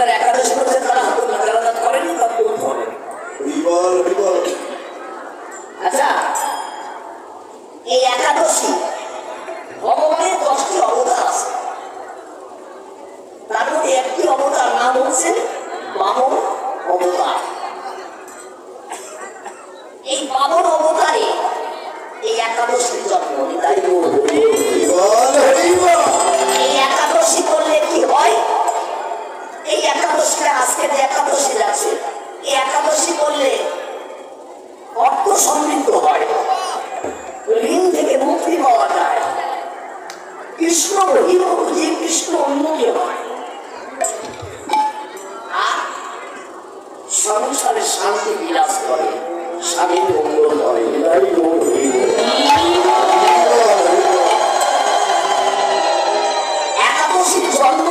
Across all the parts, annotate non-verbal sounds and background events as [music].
Padre. তার শান্তি বিরাজ করে। স্বামী মঙ্গল করে জন্ম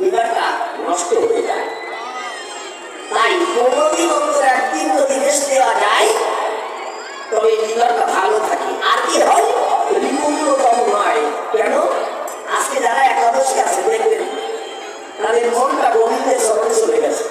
বিবাহটা নষ্ট হয়ে যায়। তাই কোনোদিন বন্ধুরা একদিন যদি রেস্ট দেওয়া যায়। তবে লিভারটা ভালো থাকে। আর কি হয়? লিঙ্গতম নয় কেন? আজকে যারা একাদশী আছে, দেখবেন তাদের মনটা গভীরে স্মরণে চলে গেছে।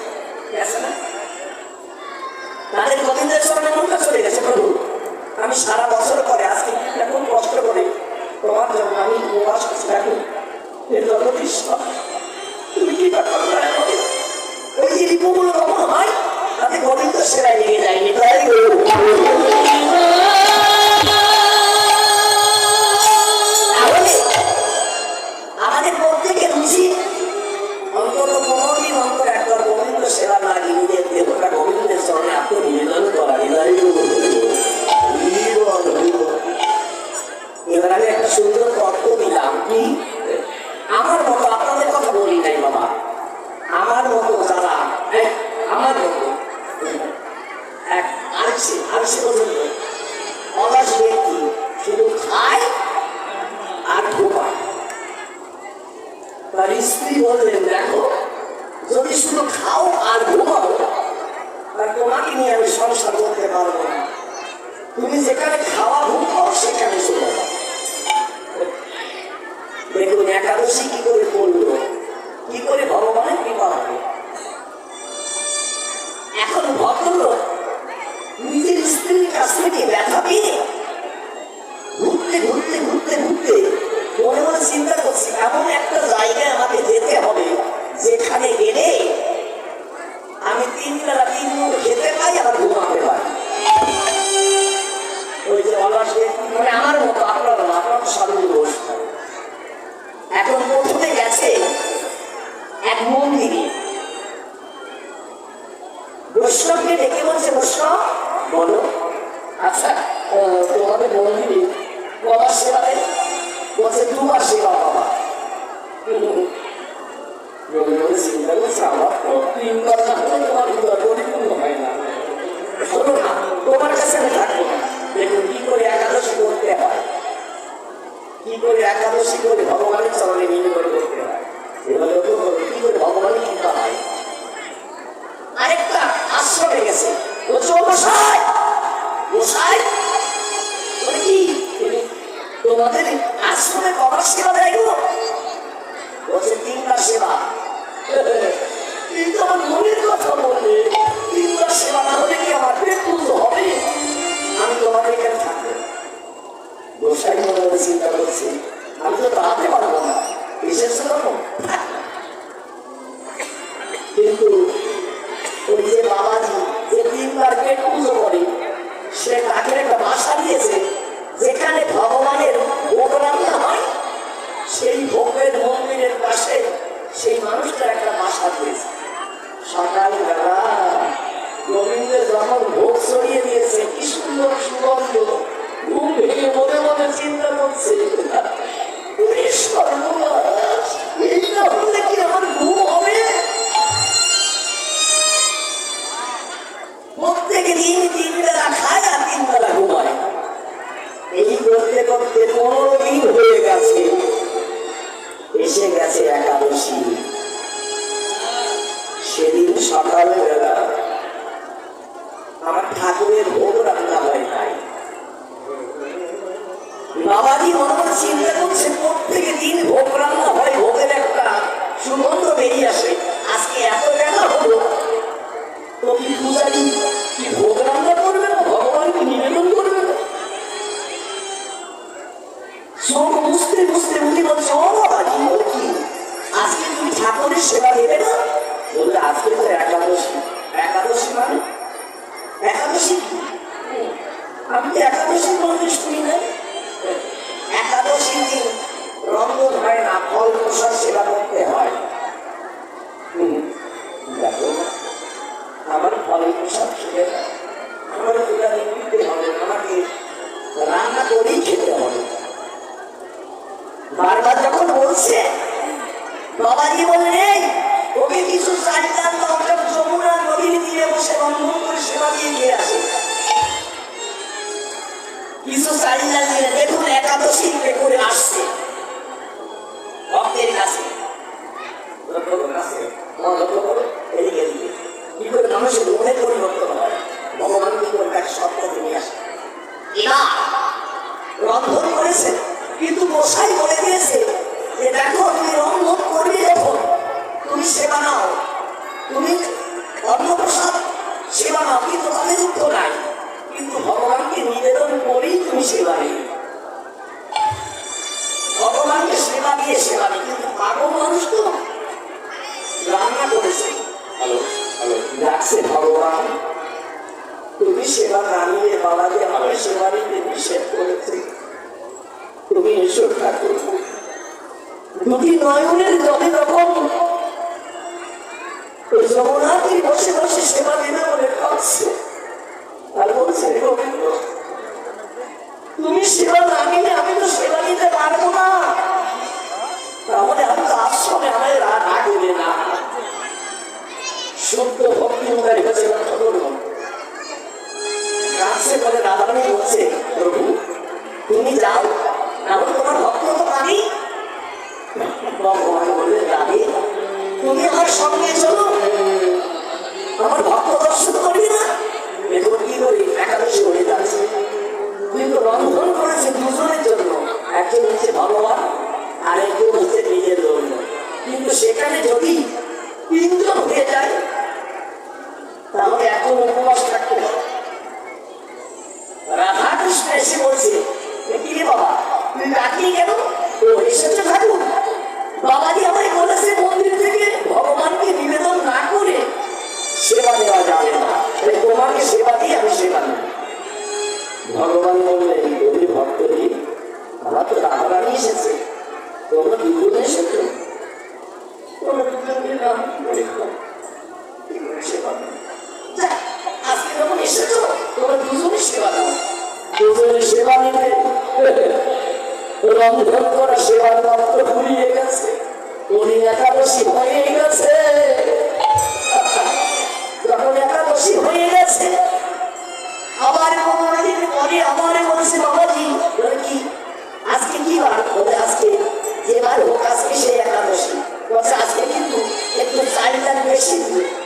বললেন দেখো, যদি শুধু খাও আর ঘুমাও তা তোমাকে নিয়ে আমি সংসার করতে পারব না। তুমি যেখানে খাওয়া করে একাদশী করে ভগবানের চরণে মিলে করে করতে হয়? এভাবে কি করে ভগবানের কৃপা হয়? আরেকটা আশ্রমে গেছে। বলছে, ও মশাই মশাই বলে কি? তোমাদের আশ্রমে কবার সেবা দেয় গো? বলছে, তিনবার সেবা। [laughs] কিন্তু আমার মনের চিন্তা করছি আমি তো দাঁড়াতে পারব না। বিশেষ রকম প্রত্যেক দিন তিন বেলা খায় আর তিন বেলা ঘুমায়। এই করতে করতে পনেরো দিন হয়ে গেছে। এসে গেছে একাদশী। সেদিন সকালবেলা আমার ঠাকুরের ভোগ রান্না হয় নাই বাবাজি মনে চিন্তা করছে প্রত্যেক দিন ভোগ রান্না একাদশী রূপে করে আসছে। দুটি নয়নের বসে বসে সেবা বলে আর বলছে তুমি সেবা না আমি তো সেবা নিতে পারব না। তাহলে আমি তো আশ্রমে আমায় না। শুদ্ধ ভক্তি হচ্ছে কাছে বলে, রাধারানী বলছে, প্রভু, তুমি যাও, না তোমার ভক্ত তো আমি তুমি আমার চলো। আমার ভক্ত দর্শন করবি না। যাচ্ছে। কিন্তু রন্ধন করেছে দুজনের জন্য। একজন হচ্ছে আর একজন নিজের জন্য কিন্তু সেখানে যদি তিনজন হয়ে যায়, তাহলে এখন উপবাস থাকতে হবে রাধা কৃষ্ণ এসে বলছে, "এ কি বাবা? তুই ডাকিয়ে কেন? ও এসেছে ঠাকুর। বাবাজি আমায় মন্দির থেকে ভগবানকে নিবেদন না করে সেবা দেওয়া যাবে না। তোমাকে সেবা দিয়ে আমি সেবা igreja.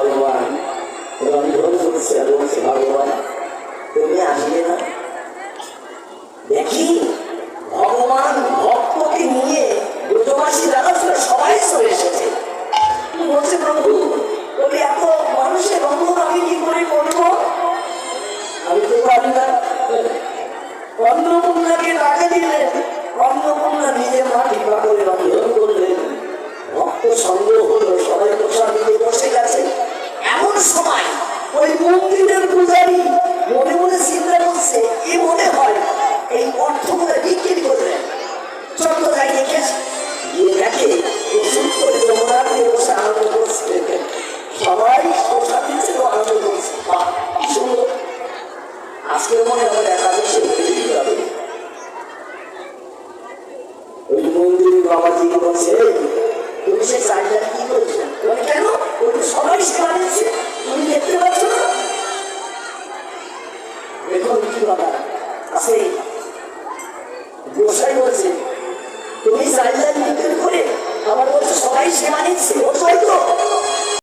Yeah.